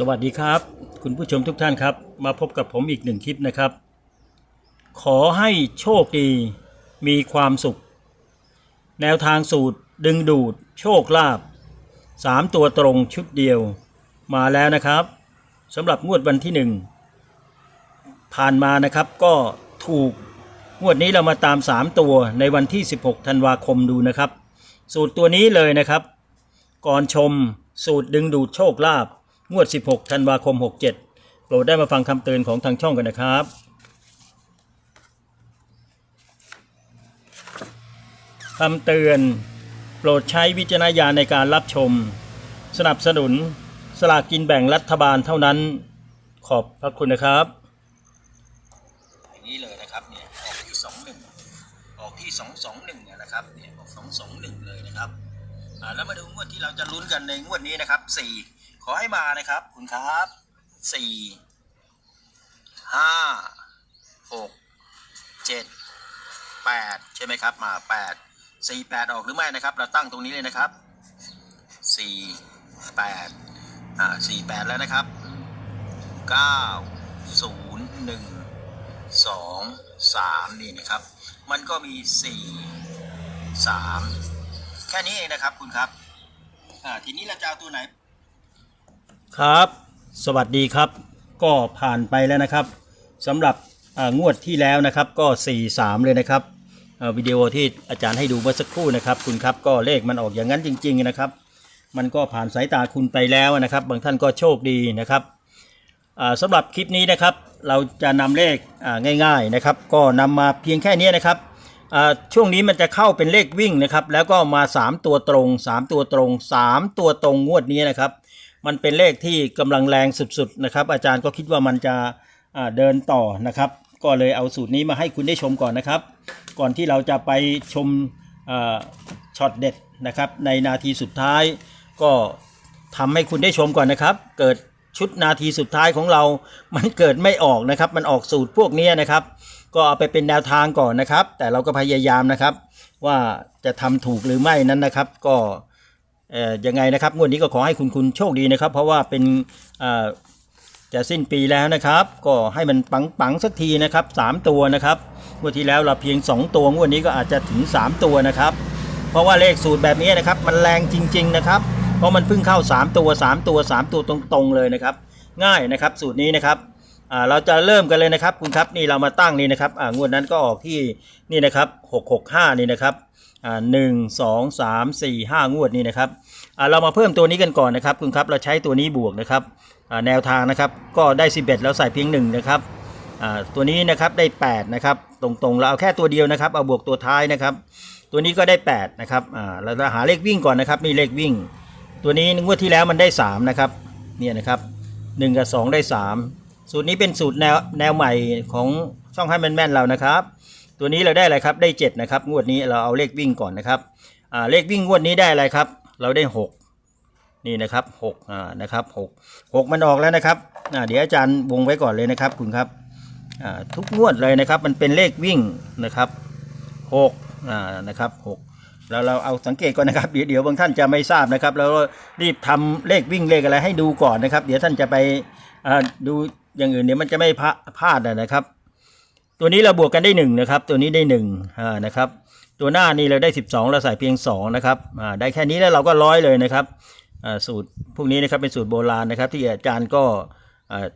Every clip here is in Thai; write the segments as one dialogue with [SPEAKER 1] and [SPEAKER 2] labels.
[SPEAKER 1] สวัสดีครับ คุณผู้ชมทุกท่านครับ มาพบกับผมอีกหนึ่งคลิปนะครับ ขอให้โชคดีมีความสุข แนวทางสูตรดึงดูด โชคลาภสามตัวตรงชุดเดียว มาแล้วนะครับสำหรับงวดวันที่หนึ่งผ่านมานะครับก็ถูกงวดนี้เรามาตาม 3 ตัวในวันที่ 16 ธันวาคมดูนะครับ สูตรตัวนี้เลยนะครับ ก่อนชมสูตรดึงดูดโชคลาภ งวด 16 ธันวาคม 67 โปรดได้มาฟังคำเตือนของทางช่องกันนะครับ คำเตือน โปรดใช้วิจารณญาณในการรับชม สนับสนุน สลากกินแบ่งรัฐบาลเท่านั้น ขอบพระคุณนะครับอย่างนี้เลยนะครับเนี่ยออกที่สองหนึ่งออกที่สองสองหนึ่งนะครับเนี่ยออกสองสองหนึ่งเลยนะครับอ่าแล้วมาดูงวดที่เราจะลุ้นกันในงวดนี้นะครับสี่ อให้มานะครับ คุณครับสี่ห้าหกเจ็ดแปดใช่ไหมครับ มาแปดสี่แปดออกหรือไม่นะครับ เราตั้งตรงนี้เลยนะครับสี่แปดอ่าสี่แปดแล้วนะครับเก้าศูนย์หนึ่งสองสามนี่นะครับ มันก็มีสี่สามแค่นี้เองนะครับคุณครับอ่าทีนี้เราจะเอาตัวไหน ครับ สวัสดีครับ ก็ผ่านไปแล้วนะครับสำหรับงวดที่แล้วนะครับก็ 4 3 เลยนะครับวิดีโอที่อาจารย์ให้ดูเมื่อสักครู่นะครับ คุณครับก็เลขมันออกอย่างนั้นจริง ๆนะครับ มันก็ผ่านสายตาคุณไปแล้วนะครับ บางท่านก็โชคดีนะครับสำหรับคลิปนี้นะครับ เราจะนำเลขง่ายๆนะครับ ก็นำมาเพียงแค่นี้นะครับช่วงนี้มันจะเข้าเป็นเลขวิ่งนะครับ แล้วก็มา 3 ตัวตรง 3 ตัวตรง 3 ตัวตรงงวดนี้นะครับ มันเป็นเลขที่กำลังแรงสุดๆนะครับ อาจารย์ก็คิดว่ามันจะเดินต่อนะครับ ก็เลยเอาสูตรนี้มาให้คุณได้ชมก่อนนะครับ ก่อนที่เราจะไปชมช็อตเด็ดนะครับในนาทีสุดท้ายก็ทำให้คุณได้ชมก่อนนะครับ เกิดชุดนาทีสุดท้ายของเรา มันเกิดไม่ออกนะครับ มันออกสูตรพวกนี้นะครับ ก็เอาไปเป็นแนวทางก่อนนะครับ แต่เราก็พยายามนะครับ ว่าจะทำถูกหรือไม่นั้นนะครับ ก็ ยังไงนะครับงวดนี้ก็ขอให้คุณคุณโชคดีนะครับ เพราะว่าเป็นเอ่อจะสิ้นปีแล้วนะครับ ก็ให้มันปังปังๆสักทีนะครับสามตัวนะครับงวดที่แล้วเราเพียงสองตัวงวดนี้ก็อาจจะถึงสามตัวนะครับ เพราะว่าเลขสูตรแบบนี้นะครับ มันแรงจริง ๆ นะครับ เพราะมันเพิ่งเข้า 3 ตัว 3 ตัว 3 ตัวตรงๆเลยนะครับ ง่ายนะครับสูตรนี้นะครับ อ่าเราจะเริ่มกันเลยนะครับคุณครับนี่เรามาตั้งนี่นะครับอ่างวดนั้นก็ออกที่นี่นะครับ665นี่นะครับอ่าหนึ่งสองสามสี่ห้างวดนี่นะครับอ่าเรามาเพิ่มตัวนี้กันก่อนนะครับคุณครับเราใช้ตัวนี้บวกนะครับอ่าแนวทางนะครับก็ได้ 11 แล้วใส่เพียงหนึ่งนะครับอ่าตัวนี้นะครับได้8นะครับตรงๆเราเอาแค่ตัวเดียวนะครับเอาบวกตัวท้ายนะครับ ตัวนี้ก็ได้8นะครับอ่าเราหาเลขวิ่งก่อนนะครับนี่เลขวิ่ง ตัวนี้งวดที่แล้วมันได้3นะครับเนี่ยนะครับ1กับ2ได้3 สูตรนี้เป็นสูตรแนวแนวใหม่ของช่องให้แม่นๆเรานะครับ ตัวนี้เราได้อะไรครับได้ 7 นะครับ งวดนี้เราเอาเลขวิ่งก่อนนะครับอ่าเลขวิ่งงวดนี้ได้อะไรครับ เราได้ 6 นี่นะครับ6อ่านะครับ6 6 มันออกแล้วนะครับอ่าเดี๋ยวอาจารย์วงไว้ก่อนเลยนะครับ คุณครับอ่าทุกงวดเลยนะครับมันเป็นเลขวิ่งนะครับ6อ่านะครับ6เราเราเอาสังเกตก่อนนะครับเดี๋ยวเดี๋ยวบางท่านจะไม่ทราบนะครับแล้วก็รีบทำเลขวิ่งเลขอะไรให้ดูก่อนนะครับ เดี๋ยวท่านจะไปดู อย่างอื่นเดี๋ยวมันจะไม่พลาดนะครับ ตัวนี้เราบวกกันได้หนึ่งนะครับ ตัวนี้ได้หนึ่งอ่านะครับ ตัวหน้านี่เราได้ 12 เราใส่เพียง 2 นะครับอ่าได้แค่นี้แล้วเราก็ร้อยเลยนะครับอ่าสูตรพวกนี้นะครับเป็นสูตรโบราณนะครับ ที่อาจารย์ก็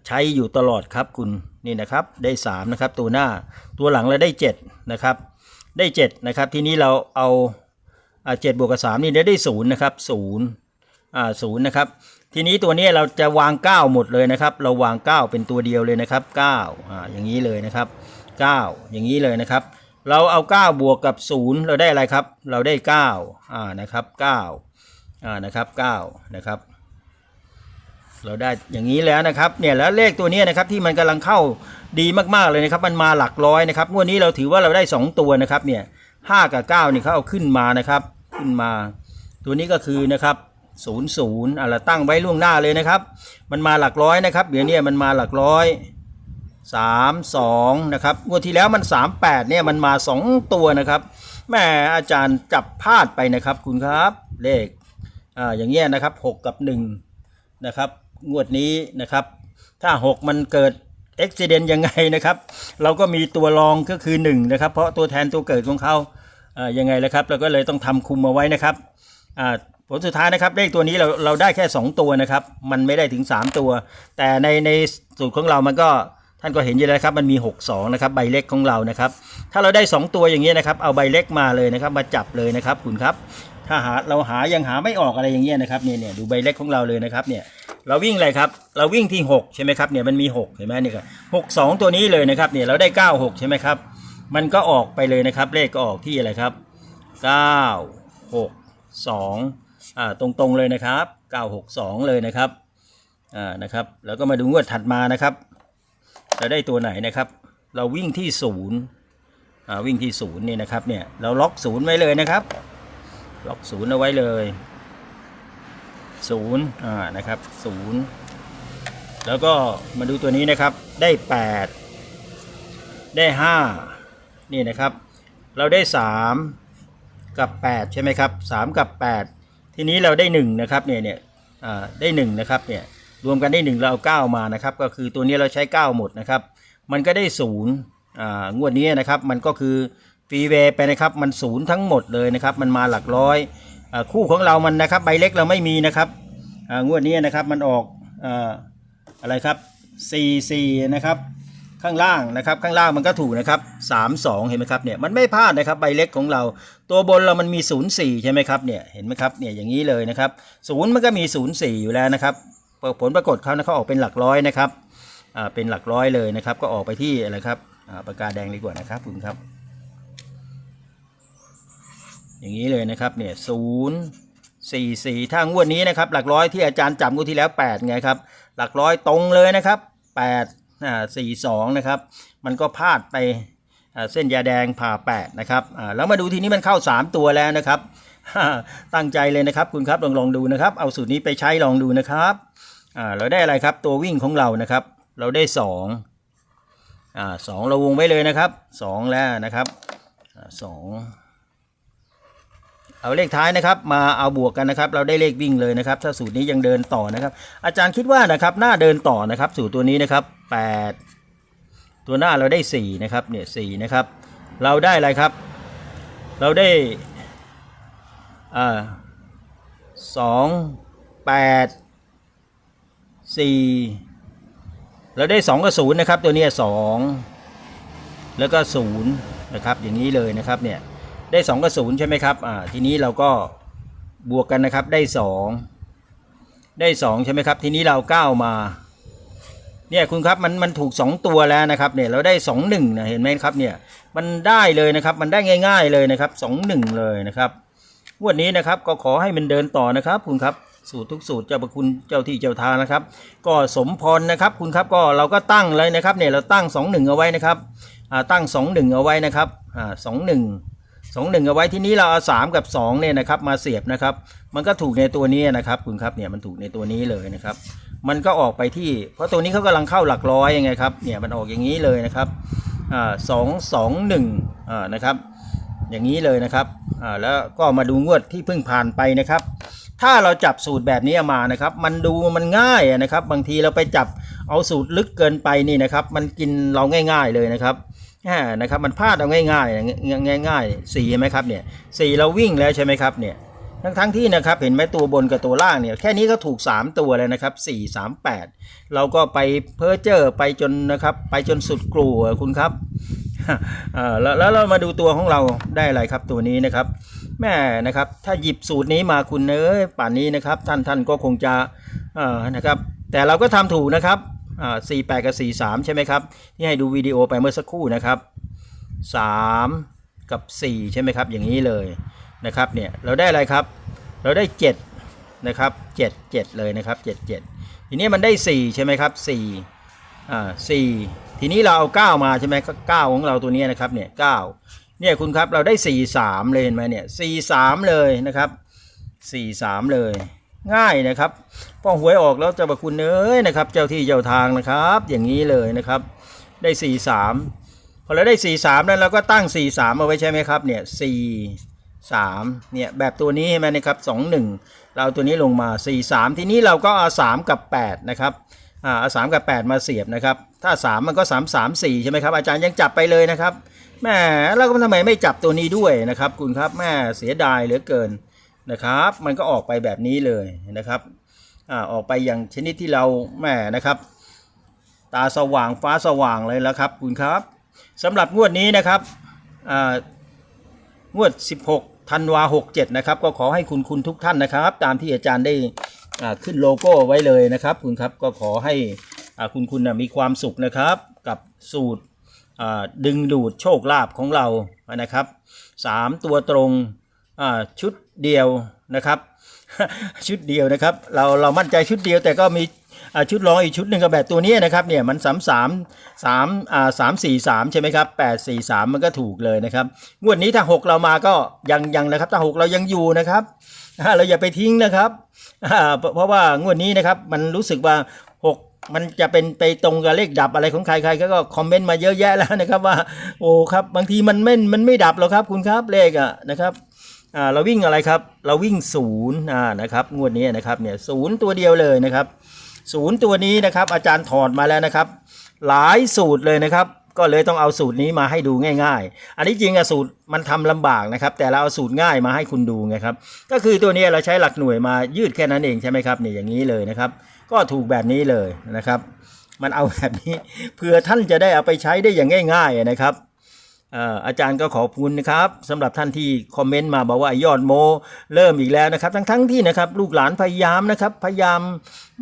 [SPEAKER 1] ใช้อยู่ตลอดครับคุณนี่นะครับได้ 3 นะครับ ตัวหน้าตัวหลังเราได้ 7 นะครับ ได้ 7 นะครับ ทีนี้เราเอาอ่าเจ็ดบวกกับสามนี่ได้ได้ศูนย์นะครับศูนย์อ่าศูนย์นะครับ ทีนี้ตัวนี้เราจะวางเก้าหมดเลยนะครับ เราวางเก้าเป็นตัวเดียวเลยนะครับเก้าอ่าอย่างนี้เลยนะครับเก้าอย่างนี้เลยนะครับ เราเอาเก้าบวกกับศูนย์เราได้อะไรครับ เราได้เก้าอ่านะครับเก้าอ่านะครับเก้านะครับ เราได้อย่างนี้แล้วนะครับเนี่ยแล้วเลขตัวนี้นะครับที่มันกำลังเข้าดีมากๆเลยนะครับมันมาหลักร้อยนะครับงวดนี้เราถือว่าเราได้สองตัวนะครับเนี่ยห้ากับเก้านี่เขาเอาขึ้นมานะครับ ขึ้นมา ตัวนี้ก็คือนะครับ ศูนย์ศูนย์อะไรตั้งไว้ล่วงหน้าเลยนะครับ มันมาหลักร้อยนะครับเดี๋ยวนี้มันมาหลักร้อยสามสองนะครับงวดที่แล้วมันสามแปดเนี่ยมันมาสองตัวนะครับแม่อาจารย์จับพลาดไปนะครับคุณครับเลขอ่าอย่างเงี้ยนะครับหกกับหนึ่งนะครับงวดนี้นะครับถ้า 6 มันเกิดอุบิเหตุยังไงนะครับ เราก็มีตัวรองก็คือ1นะครับเพราะตัวแทนตัวเกิดของเขาอ่อยังไงล่ะครับ เราก็เลยต้องทำคุมเอาไว้นะครับอ่า ผลสุดท้ายนะครับเลขตัวนี้เราเราได้แค่ 2 ตัวนะครับ มันไม่ได้ถึง 3 ตัว แต่ในในสูตรของเรามันก็ท่านก็เห็นอยู่แล้วครับมันมี 6 2นะครับใบเล็กของเรานะครับ ถ้าเราได้ 2 ตัวอย่างเงี้ยนะครับ เอาใบเล็กมาเลยนะครับ มาจับเลยนะครับคุณครับ ถ้าหาเราหายังหาไม่ออกอะไรอย่างเงี้ยนะครับเนี่ยเนี่ยดูใบเล็กของเราเลยนะครับเนี่ยเราวิ่งอะไรครับ เราวิ่งที่ 6 ใช่ไหมครับเนี่ยมันมี 6 เห็นไหมเนี่ยครับหกสองตัวนี้เลยนะครับเนี่ยเราได้ 9 6 ใช่ไหมครับ มันก็ออกไปเลยนะครับ เลขก็ออกที่อะไรครับ 9 6 2 อ่าตรงๆเลยนะครับ 962 เลยนะครับอ่านะครับ แล้วก็มาดูงวดถัดมานะครับเราได้ตัวไหนนะครับ เราวิ่งที่ศูนย์อ่าวิ่งที่ศูนย์นี่นะครับเนี่ยเราล็อกศูนย์ไว้เลยนะครับ ล็อกศูนย์เอาไว้เลยศูนย์อ่านะครับศูนย์แล้วก็มาดูตัวนี้นะครับได้แปดได้ห้านี่นะครับ เราได้สามกับแปดใช่ไหมครับสามกับแปด ทีนี้เราได้หนึ่งนะครับเนี่ยเนี่ยได้หนึ่งนะครับเนี่ยรวมกันได้หนึ่งเราเอาเก้ามานะครับ ก็คือตัวนี้เราใช้เก้าหมดนะครับ มันก็ได้ศูนย์อ่างวดนี้นะครับ มันก็คือฟรีเวย์ไปนะครับมันศูนย์ทั้งหมดเลยนะครับ มันมาหลักร้อยอคู่ของเรามันนะครับ ใบเล็กเราไม่มีนะครับอ่างวดนี้นะครับมันออกออะไรครับ4 4นะครับ ข้างล่างนะครับ ข้างล่างมันก็ถูกนะครับ3 2 เห็นไหมครับเนี่ยมันไม่พลาดนะครับใบเล็กของเรา ตัวบนเรามันมี 0 4 ใช่ไหมครับเนี่ยเห็นไหมครับเนี่ยอย่างนี้เลยนะครับศูนย์มันก็มี 0 4 อยู่แล้วนะครับผลปรากฏเขานะเขาออกเป็นหลักร้อยนะครับอ่าเป็นหลักร้อยเลยนะครับ ก็ออกไปที่อะไรครับอ่าปากกาแดงดีกว่านะครับคุณครับ อย่างนี้เลยนะครับเนี่ยศูนย์สี่สี่ถ้างวดนี้นะครับ หลักร้อยที่อาจารย์จำงวดที่แล้วแปดไงครับหลักร้อยตรงเลยนะครับแปด สี่สองนะครับ มันก็พลาดไปเส้นยาแดงผ่าแปดนะครับอ่าแล้วมาดูทีนี้มันเข้าสามตัวแล้วนะครับ ตั้งใจเลยนะครับคุณครับลองลองดูนะครับ เอาสูตรนี้ไปใช้ลองดูนะครับอ่าเราได้อะไรครับตัววิ่งของเรานะครับ เราได้สองอ่าสองเราวงไว้เลยนะครับสองแล้วนะครับอ่าสอง เอาเลขท้ายนะครับ มาเอาบวกกันนะครับ เราได้เลขวิ่งเลยนะครับ ถ้าสูตรนี้ยังเดินต่อนะครับ อาจารย์คิดว่านะครับหน้าเดินต่อนะครับ สูตรตัวนี้นะครับแปดตัวหน้าเราได้สี่นะครับเนี่ยสี่นะครับ เราได้อะไรครับ เราได้อ่าสองแปดสี่เราได้ 2 กับ0นะครับ ตัวนี้สองแล้วก็0นะครับ อย่างนี้เลยนะครับเนี่ย ได้2กับ0ใช่ไหมครับอ่าทีนี้เราก็บวกกันนะครับได้2ได้2ใช่ไหมครับ ทีนี้เรา9มาเนี่ยคุณครับมันมันถูก 2 ตัวแล้วนะครับเนี่ยเราได้2 1นะเห็นไหมครับเนี่ยมันได้เลยนะครับมันได้ง่าย ๆเลยนะครับ 2 1 เลยนะครับวันนี้นะครับก็ขอให้มันเดินต่อนะครับ คุณครับสูตรทุกสูตรเจ้าประคุณเจ้าที่เจ้าทางนะครับ ก็สมพรนะครับ คุณครับก็เราก็ตั้งเลยนะครับเนี่ยเราตั้ง 2 1 เอาไว้นะครับอ่าตั้ง 2 1 เอาไว้นะครับอ่าสองหนึ่ง สองหนึ่งเอาไว้ที่นี้เราเอาสามกับ2เนี่ยนะครับมาเสียบนะครับ มันก็ถูกในตัวนี้นะครับคุณครับเนี่ยมันถูกในตัวนี้เลยนะครับ มันก็ออกไปที่ เพราะตัวนี้เขากำลังเข้าหลักร้อยยังไงครับเนี่ยมันออกอย่างนี้เลยนะครับอ่าสองสองหนึ่งอ่านะครับ อย่างนี้เลยนะครับอ่าแล้วก็มาดูงวดที่เพิ่งผ่านไปนะครับ ถ้าเราจับสูตรแบบนี้มานะครับ มันดูมันง่ายนะครับ บางทีเราไปจับเอาสูตรลึกเกินไปนี่นะครับ มันกินเราง่าย ๆเลยนะครับ นะครับมันพลาดเอาง่ายๆง่ายง่ายๆสี่เห็นไหมครับเนี่ยสี่เราวิ่งแล้วใช่ไหมครับเนี่ยทั้งทั้งที่นะครับเห็นไหมตัวบนกับตัวล่างเนี่ยแค่นี้ก็ถูก 3 ตัวเลยนะครับ 4 3 8 เราก็ไปเพ้อเจอร์ไปจนนะครับไปจนสุดกลัวคุณครับแล้วแล้วเรามาดูตัวของเราได้อะไรครับตัวนี้นะครับแม่นะครับถ้าหยิบสูตรนี้มาคุณเอ้ยป่านนี้นะครับท่านท่านก็คงจะนะครับแต่เราก็ทำถูกนะครับ สี่แปดกับสี่สามใช่ไหมครับที่ให้ดูวิดีโอไปเมื่อสักครู่นะครับสามกับสี่ใช่ไหมครับอย่างนี้เลยนะครับเนี่ยเราได้อะไรครับเราได้เจ็ดนะครับเจ็ดเจ็ดเลยนะครับเจ็ดเจ็ดทีนี้มันได้สี่ใช่ไหมครับสี่อ่าสี่ทีนี้เราเอาเก้ามาใช่ไหมก็เก้าของเราตัวนี้นะครับเนี่ยเก้าเนี่ยคุณครับเราได้สี่สามเลยเห็นไหมเนี่ยสี่สามเลยนะครับสี่สามเลย ง่ายนะครับพอหวยออกแล้วเจ้าบคุณเอ้ยนะครับ เจ้าที่เจ้าทางนะครับ อย่างนี้เลยนะครับ ได้สี่สามพอเราได้สี่สามนั้นเราก็ตั้งสี่สามเอาไว้ใช่ไหมครับเนี่ยสี่สามเนี่ยแบบตัวนี้ใช่ไหมนะครับสองหนึ่งเราตัวนี้ลงมา4 3ทีนี้เราก็เอา3กับ8นะครับอ่าเอา3กับ8มาเสียบนะครับ ถ้า3มันก็3 3 4ใช่ไหมครับอาจารย์ยังจับไปเลยนะครับแม่แล้วก็ทำไมไม่จับตัวนี้ด้วยนะครับ คุณครับแม่เสียดายเหลือเกิน นะครับ มันก็ออกไปแบบนี้เลยนะครับอ่าออกไปอย่างชนิดที่เราแหม่นะครับ ตาสว่างฟ้าสว่างเลยแล้วครับคุณครับสำหรับงวดนี้นะครับอ่างวด 16ธันวา67นะครับก็ขอให้คุณคุณทุกท่านนะครับ ตามที่อาจารย์ได้อ่าขึ้นโลโก้ไว้เลยนะครับ คุณครับก็ขอให้อ่าคุณคุณนะมีความสุขนะครับกับสูตรอ่าดึงดูดโชคลาภของเรานะครับสามตัวตรง ชุดเดียวนะครับ ชุดเดียวนะครับ เราเรามั่นใจชุดเดียวแต่ก็มีชุดรองอีกชุดหนึ่งกับแบบตัวนี้นะครับเนี่ยมันสามสามสามอ่าสามสี่สามใช่ไหมครับแปดสี่สามมันก็ถูกเลยนะครับงวดนี้ถ้าหกเรามาก็ยังยังนะครับถ้าหกเรายังอยู่นะครับเราอย่าไปทิ้งนะครับเพราะว่างวดนี้นะครับมันรู้สึกว่าหกมันจะเป็นไปตรงกับเลขดับอะไรของใครๆก็คอมเมนต์มาเยอะแยะแล้วนะครับว่าโอ้ครับบางทีมันไม่มันไม่ดับหรอกครับคุณครับเลขอะนะครับ อ่าเราวิ่งอะไรครับ เราวิ่งศูนย์อ่านะครับงวดนี้นะครับเนี่ยศูนย์ตัวเดียวเลยนะครับศูนย์ตัวนี้นะครับ อาจารย์ถอดมาแล้วนะครับ หลายสูตรเลยนะครับ ก็เลยต้องเอาสูตรนี้มาให้ดูง่าย ๆ อันนี้จริงอะสูตรมันทำลำบากนะครับ แต่เราเอาสูตรง่ายมาให้คุณดูไงครับ ก็คือตัวนี้เราใช้หลักหน่วยมายืดแค่นั้นเองใช่ไหมครับเนี่ยอย่างนี้เลยนะครับ ก็ถูกแบบนี้เลยนะครับ มันเอาแบบนี้เพื่อท่านจะได้เอาไปใช้ได้อย่างง่าย ๆนะครับ อาจารย์ก็ขอบคุณนะครับสำหรับท่านที่คอมเมนต์มาบอกว่ายอดโม เริ่มอีกแล้วนะครับ ทั้งๆที่นะครับ ลูกหลานพยายามนะครับ พยายาม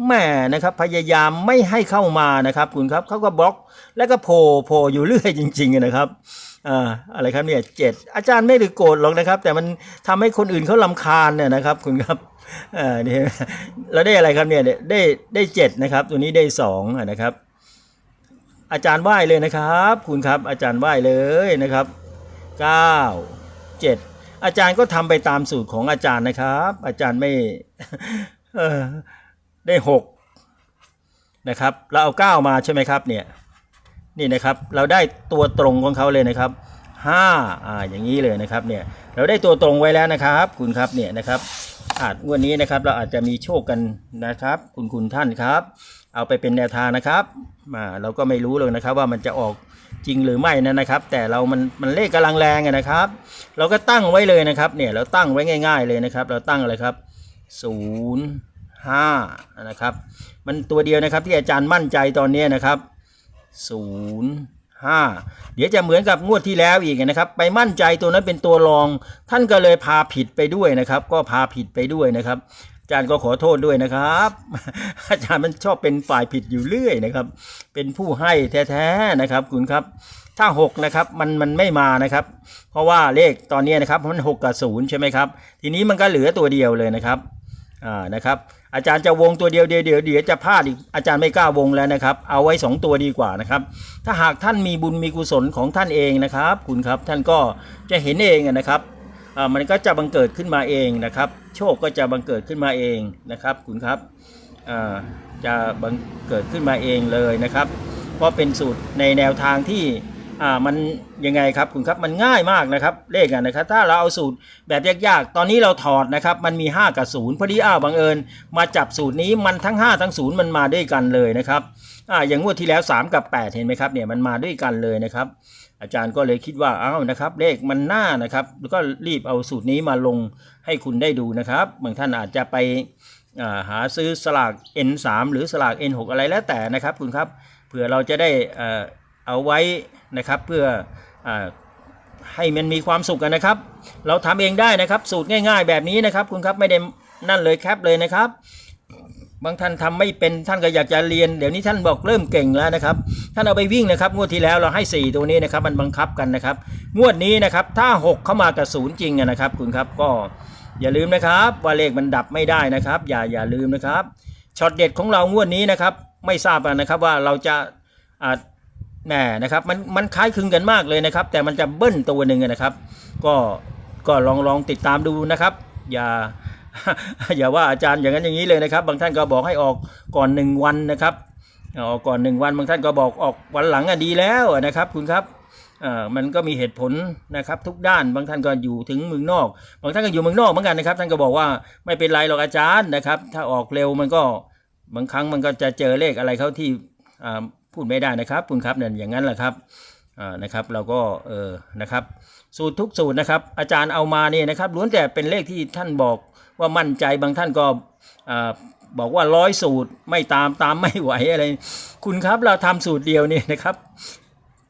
[SPEAKER 1] แม่นะครับ พยายามไม่ให้เข้ามานะครับ คุณครับเขาก็บล็อก แล้วก็โผล่โผล่อยู่เรื่อยจริง ๆ นะครับอะไรครับเนี่ยเจ็ดอาจารย์ไม่ได้โกรธหรอกนะครับ แต่มันทำให้คนอื่นเขาลำคาญเนี่ยนะครับ คุณครับเราได้อะไรครับเนี่ยได้ได้เจ็ดนะครับ ตัวนี้ได้สองนะครับ อาจารย์ไหว้เลยนะครับ คุณครับ อาจารย์ไหว้เลยนะครับ 9 7 อาจารย์ก็ทำไปตามสูตรของอาจารย์นะครับ อาจารย์ไม่ได้ 6 นะครับ เราเอา 9 มาใช่ไหมครับเนี่ยนี่นะครับเราได้ตัวตรงของเขาเลยนะครับ5อ่าอย่างนี้เลยนะครับเนี่ยเราได้ตัวตรงไว้แล้วนะครับ คุณครับเนี่ยนะครับอาจงวดนี้นะครับเราอาจจะมีโชคกันนะครับ คุณคุณท่านครับ เอาไปเป็นแนวทางนะครับมาเราก็ไม่รู้เลยนะครับว่ามันจะออกจริงหรือไม่นะนะครับ แต่เรามันมันเลขกำลังแรงนะครับ เราก็ตั้งไว้เลยนะครับเนี่ยเราตั้งไว้ง่าย ๆเลยนะครับ เราตั้งอะไรครับศูนย์ห้านะครับ มันตัวเดียวนะครับที่อาจารย์มั่นใจตอนนี้นะครับศูนย์ห้าเดี๋ยวจะเหมือนกับงวดที่แล้วอีกนะครับ ไปมั่นใจตัวนั้นเป็นตัวรอง ท่านก็เลยพาผิดไปด้วยนะครับ ก็พาผิดไปด้วยนะครับ จารย์ก็ขอโทษด้วยนะครับ อาจารย์มันชอบเป็นฝ่ายผิดอยู่เรื่อยนะครับ เป็นผู้ให้แท้ๆนะครับ คุณครับ ถ้า6นะครับมันมันไม่มานะครับ เพราะว่าเลขตอนนี้นะครับมัน6กับ0ใช่ไหมครับ ทีนี้มันก็เหลือตัวเดียวเลยนะครับอ่านะครับ อาจารย์จะวงตัวเดียวเดียวเดี๋ยวเดี๋ยวจะพลาดอีกอาจารย์ไม่กล้าวงแล้วนะครับ เอาไว้ 2 ตัวดีกว่านะครับ ถ้าหากท่านมีบุญมีกุศลของท่านเองนะครับ คุณครับท่านก็จะเห็นเองนะครับ มันก็จะบังเกิดขึ้นมาเองนะครับ โชคก็จะบังเกิดขึ้นมาเองนะครับคุณครับจะบังเกิดขึ้นมาเองเลยนะครับ เพราะเป็นสูตรในแนวทางที่ อ่ามันยังไงครับคุณครับมันง่ายมากนะครับเลขอะนะครับ ถ้าเราเอาสูตรแบบยากๆ ตอนนี้เราถอดนะครับ มันมี 5 กับ 0 พอดีอ้าวบังเอิญ มาจับสูตรนี้มันทั้ง 5 ทั้ง 0 มันมาด้วยกันเลยนะครับอ่าอย่างงวดที่แล้ว 3 กับ 8 เห็นไหมครับเนี่ยมันมาด้วยกันเลยนะครับ อาจารย์ก็เลยคิดว่าเอ้านะครับ เลขมันน่านะครับแล้วก็รีบเอาสูตรนี้มาลงให้คุณได้ดูนะครับบางท่านอาจจะไปาหาซื้อสลาก N3 หรือสลาก N6 อะไรแล้วแต่นะครับคุณครับเผื่อเราจะได้อ่อเอาไว้ นะครับ เพื่ออให้มันมีความสุขกันนะครับ เราทำเองได้นะครับ สูตรง่าย ๆ แบบนี้นะครับ คุณครับไม่ได้นั่นเลยแคปเลยนะครับ บางท่านทำไม่เป็นท่านก็อยากจะเรียนเดี๋ยวนี้ท่านบอกเริ่มเก่งแล้วนะครับ ท่านเอาไปวิ่งนะครับ งวดที่แล้วเราให้ 4 ตัวนี้นะครับมันบังคับกันนะครับ งวดนี้นะครับถ้า 6 เข้ามากับศูนย์จริงนะครับ คุณครับก็อย่าลืมนะครับ ว่าเลขมันดับไม่ได้นะครับ อย่าอย่าลืมนะครับช็อตเด็ดของเรางวดนี้นะครับ ไม่ทราบนะครับว่าเราจะ แหมนะครับมันมันคล้ายคลึงกันมากเลยนะครับ แต่มันจะเบิ้ลตัวหนึ่งนะครับ ก็ก็ลองลองติดตามดูนะครับ อย่าอย่าว่าอาจารย์อย่างนั้นอย่างนี้เลยนะครับ บางท่านก็บอกให้ออกก่อนหนึ่งวันนะครับออกก่อนหนึ่งวันบางท่านก็บอกออกวันหลังอะดีแล้วนะครับ คุณครับเอ่อมันก็มีเหตุผลนะครับ ทุกด้านบางท่านก็อยู่ถึงเมืองนอก บางท่านก็อยู่เมืองนอกเหมือนกันนะครับ ท่านก็บอกว่าไม่เป็นไรหรอกอาจารย์นะครับ ถ้าออกเร็วมันก็บางครั้งมันก็จะเจอเลขอะไรเขาที่อ่า พูดไม่ได้นะครับคุณครับเนี่ยอย่างนั้นแหละครับนะครับเราก็เออนะครับ สูตรทุกสูตรนะครับ อาจารย์เอามาเนี่ยนะครับล้วนแต่เป็นเลขที่ท่านบอกว่ามั่นใจบางท่านก็บอกว่าร้อยสูตรไม่ตามตามไม่ไหวอะไร คุณครับเราทำสูตรเดียวนี่นะครับ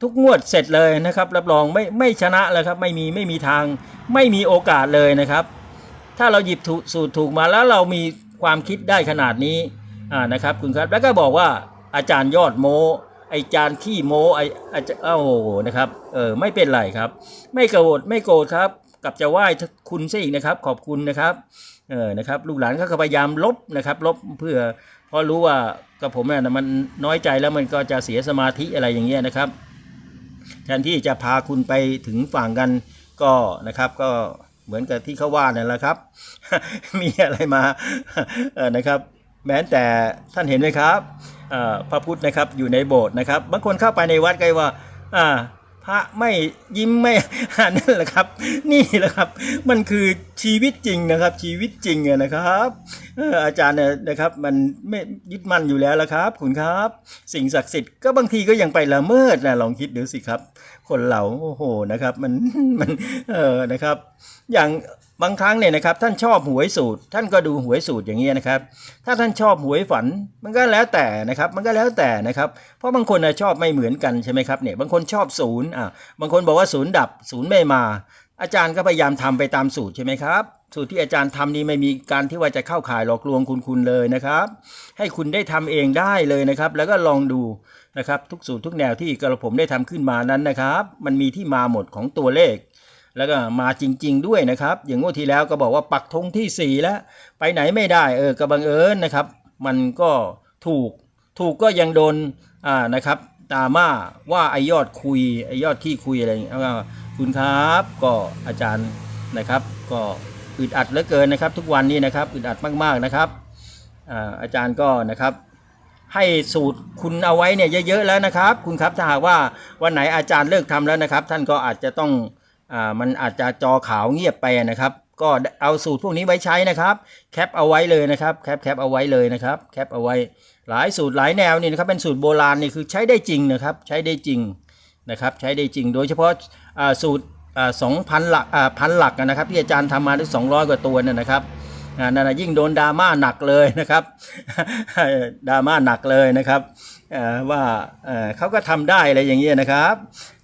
[SPEAKER 1] ทุกงวดเสร็จเลยนะครับ รับรองไม่ไม่ชนะเลยครับไม่มีไม่มีทางไม่มีโอกาสเลยนะครับ ถ้าเราหยิบถูกสูตรถูกมาแล้วเรามีความคิดได้ขนาดนี้นะครับคุณครับแล้วก็บอกว่า อาจารย์ยอดโมไอจารย์ขี้โมไออาจารย์เอ้านะครับเออไม่เป็นไรครับ ไม่โกรธไม่โกรธครับกับจะไหว้คุณซะอีกนะครับ ขอบคุณนะครับเออนะครับ ลูกหลานก็พยายามลบนะครับ ลบเพื่อเพราะรู้ว่ากับผมเนี่ยมันน้อยใจแล้วมันก็จะเสียสมาธิอะไรอย่างเงี้ยนะครับ แทนที่จะพาคุณไปถึงฝั่งกันก็นะครับก็เหมือนกับที่เขาว่านั่นแหละครับ มีอะไรมาเออนะครับ แม้แต่ท่านเห็นไหมครับพระพุทธนะครับอยู่ในโบสถ์นะครับ บางคนเข้าไปในวัดก็ว่าพระไม่ยิ้มไม่นั่นแหละครับ นี่แหละครับ มันคือชีวิตจริงนะครับ ชีวิตจริงนะครับอาจารย์เนี่ยนะครับมันไม่ยึดมั่นอยู่แล้วละครับ คุณครับ สิ่งศักดิ์สิทธิ์ก็บางทีก็ยังไปละเมิดนะลองคิดดูสิครับ คนเราโอ้โหนะครับ มันมันเออนะครับ อย่าง บางครั้งเนี่ยนะครับท่านชอบหวยสูตร ท่านก็ดูหวยสูตรอย่างเงี้ยนะครับ ถ้าท่านชอบหวยฝันมันก็แล้วแต่นะครับ มันก็แล้วแต่นะครับ เพราะบางคนนะชอบไม่เหมือนกันใช่ไหมครับเนี่ยบางคนชอบศูนย์อะบางคนบอกว่าศูนย์ดับศูนย์ไม่มา อาจารย์ก็พยายามทำไปตามสูตรใช่ไหมครับสูตรที่อาจารย์ทำนี่ไม่มีการที่ว่าจะเข้าข่ายหลอกลวงคุณคุณเลยนะครับ ให้คุณได้ทำเองได้เลยนะครับ แล้วก็ลองดูนะครับ ทุกสูตรทุกแนวที่กระผมได้ทำขึ้นมานั้นนะครับ มันมีที่มาหมดของตัวเลข แล้วก็มาจริง ๆ ด้วยนะครับ อย่างงวดที่แล้วก็บอกว่าปักธงที่ 4 แล้ว ไปไหนไม่ได้เออก็บังเอิญนะครับ มันก็ถูกถูกก็ยังโดนอ่านะครับตามาว่าไอยอดคุยไอยอดขี้คุยอะไรอย่างเงี้ยคุณครับก็อาจารย์นะครับ ก็อึดอัดเหลือเกินนะครับ ทุกวันนี้นะครับอึดอัดมากๆนะครับอาอาจารย์ก็นะครับ ให้สูตรคุณเอาไว้เนี่ยเยอะๆแล้วนะครับ คุณครับถ้าหากว่าวันไหนอาจารย์เลิกทำแล้วนะครับ ท่านก็อาจจะต้อง อ่ามันอาจจะจอขาวเงียบไปนะครับ ก็เอาสูตรพวกนี้ไว้ใช้นะครับ แคปเอาไว้เลยนะครับ แคปแคปเอาไว้เลยนะครับ แคปเอาไว้ หลายสูตรหลายแนวนี่นะครับ เป็นสูตรโบราณนี่คือใช้ได้จริงนะครับ ใช้ได้จริงนะครับ ใช้ได้จริง โดยเฉพาะอ่าสูตรสองพันหลักอ่าพันหลักนะครับที่อาจารย์ทำมาได้สองร้อยกว่าตัวเนี่ยนะครับ นั่นนะยิ่งโดนดราม่าหนักเลยนะครับดราม่าหนักเลยนะครับว่าเเขาก็ทำได้อะไรอย่างเงี้ยนะครับ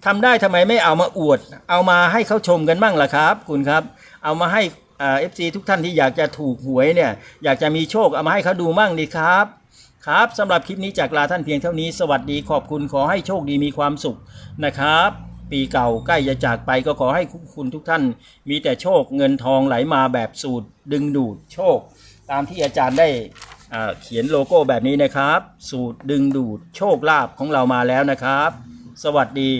[SPEAKER 1] ทำได้ทำไมไม่เอามาอวด เอามาให้เขาชมกันบ้างล่ะครับ คุณครับ เอามาให้เอฟซีทุกท่านที่อยากจะถูกหวยเนี่ย อยากจะมีโชคเอามาให้เขาดูมั่งดีครับครับสำหรับคลิปนี้จากลาท่านเพียงเท่านี้สวัสดีขอบคุณขอให้โชคดีมีความสุขนะครับ ปีเก่าใกล้จะจากไปก็ขอให้คุณทุกท่าน มีแต่โชคเงินทองไหลมาแบบสูตรดึงดูดโชค ตามที่อาจารย์ได้เขียนโลโก้แบบนี้นะครับ สูตรดึงดูดโชคลาภของเรามาแล้วนะครับ สวัสดี